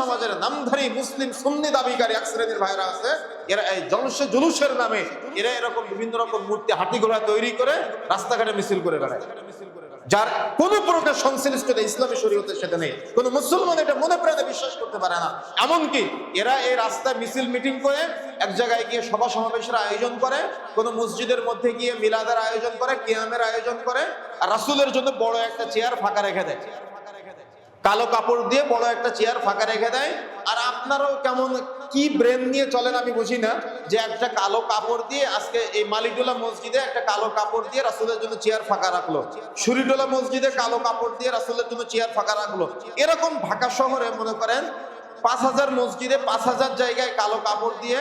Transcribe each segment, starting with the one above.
সমাজের নামধারী মুসলিম সুন্নি দাবিকারী এক শ্রেণির ভাইরা আছে, এরা এই জলসে জুলুসের নামে এরা এরকম বিভিন্ন রকম মূর্তি হাতি ঘোড়া তৈরি করে রাস্তাঘাটে মিছিল করে বেড়ায়। যার কোন প্রকার সংশ্লিষ্টতা ইসলামী শরীয়তের সাথে নেই। কোন মুসলমান এটা মনে প্রাণে বিশ্বাস করতে পারে না। এমনকি এরা এই রাস্তায় মিছিল মিটিং করে এক জায়গায় গিয়ে সভা সমাবেশের আয়োজন করে, কোন মসজিদের মধ্যে গিয়ে মিলাদের আয়োজন করে, কিয়ামের আয়োজন করে, আর রাসূলের জন্য বড় একটা চেয়ার ফাঁকা রেখে দেয়। কালো কাপড় দিয়ে বড় একটা চেয়ার ফাঁকা রেখে দেয়। আর আপনারাও কেমন, কি ব্রেন নিয়ে চলেন আমি বুঝি না, যে একটা কালো কাপড় দিয়ে আজকে এই মালিকডোলা মসজিদে একটা কালো কাপড় দিয়ে রাসুলের জন্য চেয়ার ফাঁকা রাখল। সুরিডোলা মসজিদে কালো কাপড় দিয়ে রাসুলের জন্য চেয়ার ফাঁকা রাখল। এরকম ঢাকা শহরে মনে করেন পাঁচ হাজার মসজিদে পাঁচ হাজার জায়গায় কালো কাপড় দিয়ে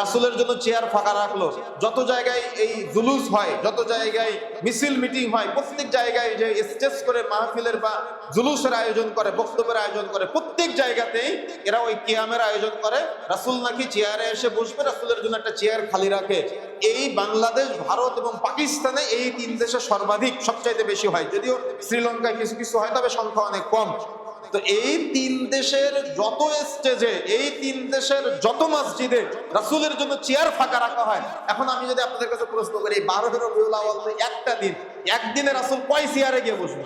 রাসুলের জন্য চেয়ার ফাঁকা রাখল। যত জায়গায় এই জুলুস হয়, যত জায়গায় মিছিল মিটিং হয়, প্রত্যেক জায়গায় যে স্টেজ করে মাহফিলের বা জুলুসের আয়োজন করে, বক্তব্যের আয়োজন করে, প্রত্যেক জায়গাতেই এরা ওই কিয়ামের আয়োজন করে। রাসুল নাকি চেয়ারে এসে বসবে, রাসুলের জন্য একটা চেয়ার খালি রাখে। এই বাংলাদেশ, ভারত এবং পাকিস্তানে এই তিন দেশে সর্বাধিক, সবচাইতে বেশি হয়। যদিও শ্রীলঙ্কায় কিছু কিছু হয়, তবে সংখ্যা অনেক কম। তো এই তিন দেশের যত স্টেজে এই তিন দেশের যত মসজিদে রাসুলের জন্য চেয়ার ফাঁকা রাখা হয়, এখন আমি যদি আপনাদের কাছে প্রশ্ন করি বারো তো একটা দিন, একদিনে রাসুল কয় চেয়ারে গিয়ে বসবে?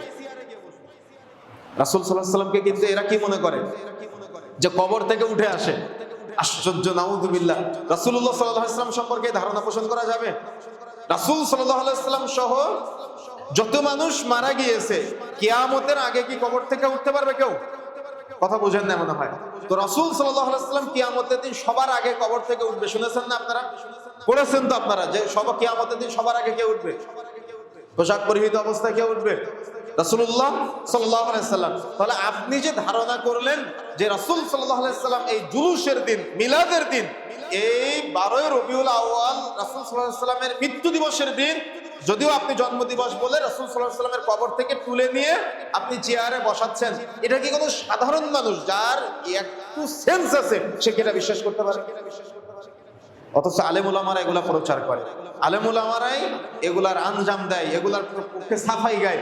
রাসুল সাল্লাহ সাল্লামকে কিন্তু এরা কি মনে করে? যে কবর থেকে উঠে আসে। আশ্চর্য সাল্লাল্লাহু আলাইহি সাল্লাম সম্পর্কে ধারণা পোষণ করা যাবে। রাসূল সাল্লাম সহ যত মানুষ মারা গিয়েছে, কিয়ামতের আগে কি কবর থেকে উঠতে পারবে কেউ? কথা বুঝেন না মনে হয়। তো রাসূল সাল্লাম কিয়ামতের দিন সবার আগে কবর থেকে উঠবে, শুনেছেন না আপনারা? পড়েছেন তো আপনারা যে সব কিয়ামতের দিন সবার আগে কে উঠবে? পোশাক পরিহিত অবস্থায় কে উঠবে? রাসূলুল্লাহ সাল্লাল্লাহু আলাইহি সাল্লাম তাহলে আপনি যে ধারণা করলেন যে রাসূল সাল্লাল্লাহু আলাইহি সাল্লাম এই জুলুসের দিন, মিলাদের দিন, এই বারোই রবিউল আউয়াল রাসূল আলাইহি সাল্লামের মৃত্যু দিবসের দিন, যদিও আপনি জন্মদিবস বলে রসুল আলাইহি সাল্লামের কবর থেকে তুলে নিয়ে আপনি চেয়ারে বসাচ্ছেন, এটা কি কোনো সাধারণ মানুষ যার একটু সেন্স আছে, সে কি এটা বিশ্বাস করতে পারে? অথচ আলেমুল আমারা এগুলা প্রচার করে। আলেমুল আমারাই এগুলার আঞ্জাম দেয়, এগুলার পক্ষে সাফাই গায়।